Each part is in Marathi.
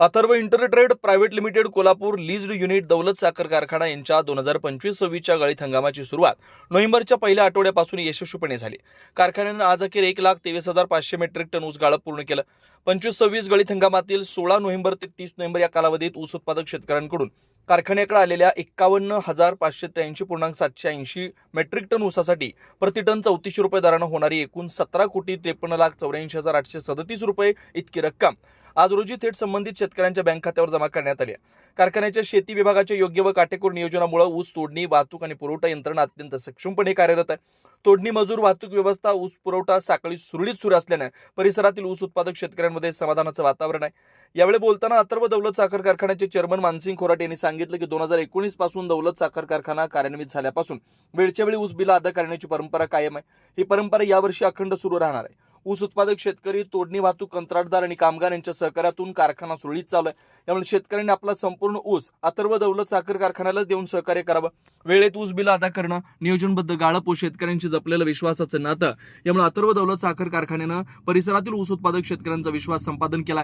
Atharva Intertrade private limited Kolhapur leased unit Daulat साखर कारखाना यांच्या दोन हजार पंचवीस सव्वीसच्या गळीत हंगामाची सुरुवात नोव्हेंबरच्या पहिल्या आठवड्यापासून यशस्वीपणे झाली. कारखान्यानं आज अखेर एक लाख तेवीस हजार पाचशे मेट्रिक टन ऊस गाळप पूर्ण केलं. पंचवीस सव्वीस गळीत हंगामातील सोळा नोव्हेंबर ते तीस नोव्हेंबर या कालावधीत ऊस उत्पादक शेतकऱ्यांकडून कारखान्याकडे आलेल्या एक्कावन्न हजार पाचशे त्र्याऐंशी पूर्णांक सातशे ऐंशी मेट्रिक टन ऊसासाठी प्रतिटन चौतीसशे रुपये दरानं होणारी एकूण सतरा कोटी त्रेपन्न लाख चौऱ्याऐंशी हजार आठशे सदतीस रुपये इतकी रक्कम. आज रोजी थेट संबंधित शेतकऱ्यांच्या बँक खात्यावर जमा करण्यात आली कारखान्याच्या शेती विभागाच्या योग्य व काटेकोर नियोजनामुळे ऊस तोडणी वाहतूक आणि पुरवठा यंत्रणा अत्यंत सक्षमपणे कार्यरत आहे. तोडणी मजूर वाहतूक व्यवस्था ऊस पुरवठा साखळी सुरळीत सुरू असल्याने परिसरातील ऊस उत्पादक शेतकऱ्यांमध्ये समाधानाचं वातावरण आहे. यावेळी बोलताना अथर्व दौलत साखर कारखान्याचे चेअरमन मानसिंग खोराट यांनी सांगितलं की दोन हजार एकोणीसपासून दौलत साखर कारखाना कार्यान्वित झाल्यापासून वेळच्या वेळी ऊस बिला अदा करण्याची परंपरा कायम आहे. ही परंपरा यावर्षी अखंड सुरू राहणार आहे. ऊस उत्पादक शेतकरी तोडणी वाहतूक कंत्राटदार आणि कामगार यांच्या सहकार्यातून कारखाना सुरळीत चालू आहे त्यामुळे शेतकऱ्यांनी आपला संपूर्ण ऊस अथर्व दौलत साखर कारखान्यालाच देऊन सहकार्य करावं. वेळेत ऊस बिल अदा करणं नियोजनबद्ध गाळप व शेतकऱ्यांशी जपलेलं विश्वासाचं नातं यामुळे अथर्व दौलत साखर कारखान्यानं परिसरातील ऊस उत्पादक शेतकऱ्यांचा विश्वास संपादन केला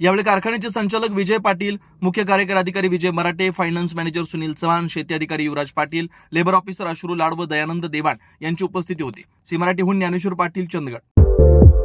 यावेळी कारखान्याचे संचालक विजय पाटील मुख्य कार्यकारी अधिकारी विजय मराठे फायनान्स मॅनेजर सुनील चव्हाण शेती अधिकारी युवराज पाटील लेबर ऑफिसर अश्रू लाड व दयानंद देवाण यांची उपस्थिती होती. सी मराठीहून ज्ञानेश्वर पाटील चंदगड. thank you